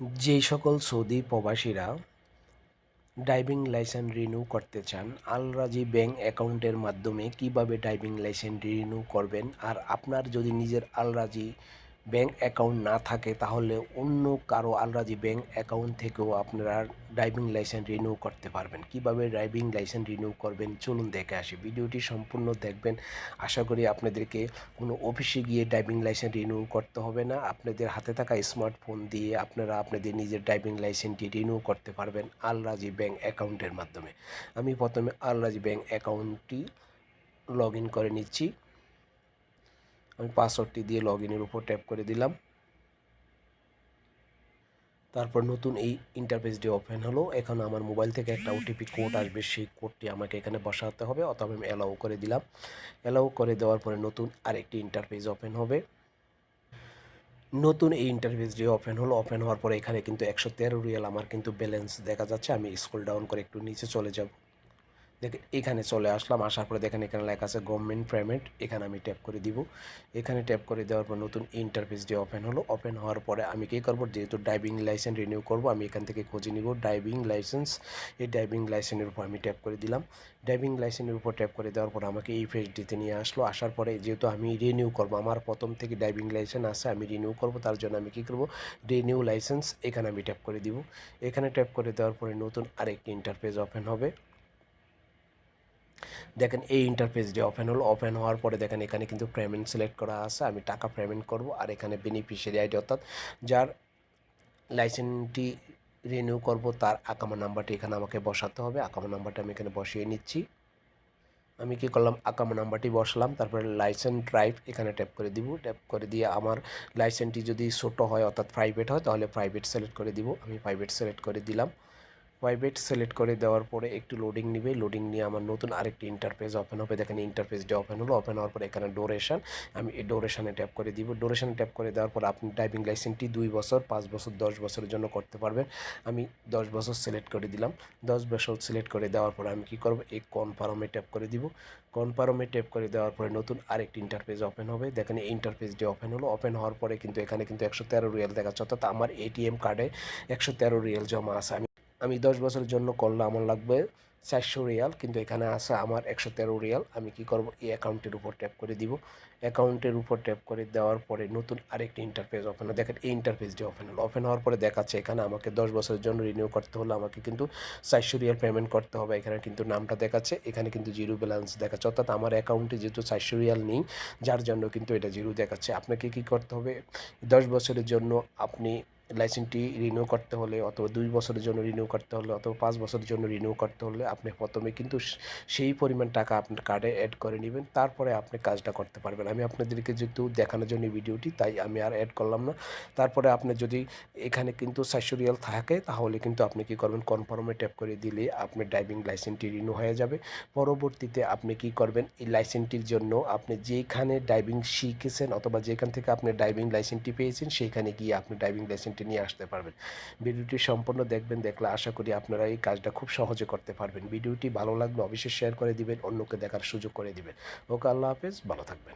যেই সকল সৌদি প্রবাসীরা ড্রাইভিং লাইসেন্স রিনিউ করতে চান, আল রাজি ব্যাংক অ্যাকাউন্টের মাধ্যমে কীভাবে ড্রাইভিং লাইসেন্স রিনিউ করবেন? আর আপনার যদি নিজের আল রাজি ব্যাংক অ্যাকাউন্ট না থাকে, তাহলে অন্য কারও আল রাজি ব্যাংক অ্যাকাউন্ট থেকেও আপনারা ড্রাইভিং লাইসেন্স রিনিউ করতে পারবেন। কীভাবে ড্রাইভিং লাইসেন্স রিনিউ করবেন, চলুন দেখে আসি। ভিডিওটি সম্পূর্ণ দেখবেন। আশা করি আপনাদেরকে কোনো অফিসে গিয়ে ড্রাইভিং লাইসেন্স রিনিউ করতে হবে না। আপনাদের হাতে থাকা স্মার্টফোন দিয়ে আপনারা আপনাদের নিজের ড্রাইভিং লাইসেন্সটি রিনিউ করতে পারবেন আল রাজি ব্যাংক অ্যাকাউন্টের মাধ্যমে। আমি প্রথমে আল রাজি ব্যাংক অ্যাকাউন্টটি লগ ইন করে নিচ্ছি। আমি পাসওয়ার্ডটি দিয়ে লগ ইনের উপর ট্যাপ করে দিলাম। তারপর নতুন এই ইন্টারফেসটি ওপেন হলো। এখন আমার মোবাইল থেকে একটা ওটিপি কোড আসবে। সেই কোডটি আমাকে এখানে বসাতে হবে। অথবা আমি অ্যালাউ করে দিলাম। অ্যালাউ করে দেওয়ার পরে নতুন আরেকটি ইন্টারফেস ওপেন হবে। নতুন এই ইন্টারফেসটি ওপেন হলো। ওপেন হওয়ার পরে এখানে কিন্তু একশো তেরো রিয়াল আমার কিন্তু ব্যালেন্স দেখা যাচ্ছে। আমি স্কুল ডাউন করে একটু নিচে চলে যাব। দেখেন এখানে চলে আসলাম। আসার পরে দেখেন এখানে লেখা আছে গভর্নমেন্ট পেমেন্ট এখানে আমি ট্যাপ করে দিব। এখানে ট্যাপ করে দেওয়ার পর নতুন ইন্টারফেসটি ওপেন হলো। ওপেন হওয়ার পরে আমি কী করব? যেহেতু ড্রাইভিং লাইসেন্স রিনিউ করব, আমি এখান থেকে খুঁজে নিব ড্রাইভিং লাইসেন্স এই ড্রাইভিং লাইসেন্সের উপর আমি ট্যাপ করে দিলাম। ড্রাইভিং লাইসেন্সের উপর ট্যাপ করে দেওয়ার পর আমাকে এই ফেসডিতে নিয়ে আসলো। আসার পরে যেহেতু আমি রিনিউ করব, আমার প্রথম থেকে ড্রাইভিং লাইসেন্স আছে, আমি রিনিউ করব, তার জন্য আমি কী করব? রিনিউ লাইসেন্স এখানে আমি ট্যাপ করে দিব। এখানে ট্যাপ করে দেওয়ার পরে নতুন আরেকটি ইন্টারফেস ওপেন হবে। দেখেন এই ইন্টারফেসটি ওপেন হলো। ওপেন হওয়ার পরে দেখেন এখানে কিন্তু পেমেন্ট সিলেক্ট করা আছে। আমি টাকা পেমেন্ট করব আর এখানে বেনিফিশিয়ারি আইডি অর্থাৎ যার লাইসেন্সটি রিনিউ করব, তার আকামা নাম্বারটি এখানে আমাকে বসাতে হবে। আকামা নাম্বারটা আমি এখানে বসিয়ে নিচ্ছি। আমি কি করলাম? আকামা নাম্বারটি বসলাম। তারপরে লাইসেন্স ড্রাইভ এখানে ট্যাপ করে দিব। ট্যাপ করে দিয়ে আমার লাইসেন্সটি যদি ছোটো হয়, অর্থাৎ প্রাইভেট হয়, তাহলে প্রাইভেট সিলেক্ট করে দিব। আমি প্রাইভেট সিলেক্ট করে দিলাম। প্রাইভেট সিলেক্ট করে দেওয়ার পরে একটু লোডিং নিবে। লোডিং নিয়ে আমার নতুন আরেকটি ইন্টারফেস ওপেন হবে। দেখেন ইন্টারফেসটি ওপেন হলো। ওপেন হওয়ার পরে এখানে ডোরেশন আমি এই ডোরেশনে ট্যাপ করে দিব। ডোরেশনে ট্যাপ করে দেওয়ার পর আপনি ড্রাইভিং লাইসেন্সটি দুই বছর, পাঁচ বছর, দশ বছরের জন্য করতে পারবেন। আমি দশ বছর সিলেক্ট করে দিলাম। দশ বছর সিলেক্ট করে দেওয়ার পরে আমি কি করব? এই কনফার্মে ট্যাপ করে দিব। কনফার্মে ট্যাপ করে দেওয়ার পরে নতুন আরেকটি ইন্টারফেস ওপেন হবে। দেখেন এই ইন্টারফেসটি ওপেন হলো। ওপেন হওয়ার পরে কিন্তু এখানে কিন্তু একশো তেরো রিয়েল দেখাচ্ছে। অর্থাৎ আমার এটিএম কার্ডে একশো তেরো রিয়েল জমা আছে। আমি আমি দশ বছরের জন্য করলে আমার লাগবে চারশো রিয়াল, কিন্তু এখানে আছে আমার একশো তেরো রিয়াল। আমি কি করব? এই অ্যাকাউন্টের উপর ট্যাপ করে দিব। অ্যাকাউন্টের উপর ট্যাপ করে দেওয়ার পরে নতুন আরেকটি ইন্টারফেস ওপেন হয়। দেখেন, এই ইন্টারফেসটি ওপেন হলো। ওপেন হওয়ার পরে দেখাচ্ছে এখানে আমাকে দশ বছরের জন্য রিনিউ করতে হলে আমাকে কিন্তু চারশো রিয়াল পেমেন্ট করতে হবে। এখানে কিন্তু নামটা দেখাচ্ছে, এখানে কিন্তু জিরো ব্যালেন্স দেখাচ্ছে। অর্থাৎ আমার অ্যাকাউন্টে যেহেতু চারশো রিয়াল নেই, যার জন্য কিন্তু এটা জিরো দেখাচ্ছে। আপনাকে কি করতে হবে? দশ বছরের জন্য আপনি লাইসেন্সটি রিনিউ করতে হলে অথবা দুই বছরের জন্য রিনিউ করতে হলে অথবা পাঁচ বছরের জন্য রিনিউ করতে হলে আপনি প্রথমে কিন্তু সেই পরিমাণ টাকা আপনার কার্ডে অ্যাড করে নেবেন। তারপরে আপনি কাজটা করতে পারবেন। আমি আপনাদেরকে যেহেতু দেখানোর জন্য ভিডিওটি তাই আমি আর অ্যাড করলাম না। তারপরে আপনি যদি এখানে কিন্তু চারশো রিয়াল থাকে, তাহলে কিন্তু আপনি কি করবেন? কনফার্মে ট্যাপ করে দিলে আপনার ড্রাইভিং লাইসেন্সটি রিনিউ হয়ে যাবে। পরবর্তীতে আপনি কি করবেন? এই লাইসেন্সটির জন্য আপনি যেখানে ড্রাইভিং শিখেছেন অথবা যেখান থেকে আপনি ড্রাইভিং লাইসেন্সটি পেয়েছেন সেইখানে গিয়ে আপনি ড্রাইভিং লাইসেন্সটি নিয়ে আসতে পারবেন। ভিডিওটি সম্পূর্ণ দেখবেন, দেখলে আশা করি আপনারা এই কাজটা খুব সহজে করতে পারবেন। ভিডিওটি ভালো লাগলে অবশ্যই শেয়ার করে দিবেন, অন্যকে দেখার সুযোগ করে দিবেন। ওকে, আল্লাহ হাফেজ, ভালো থাকবেন।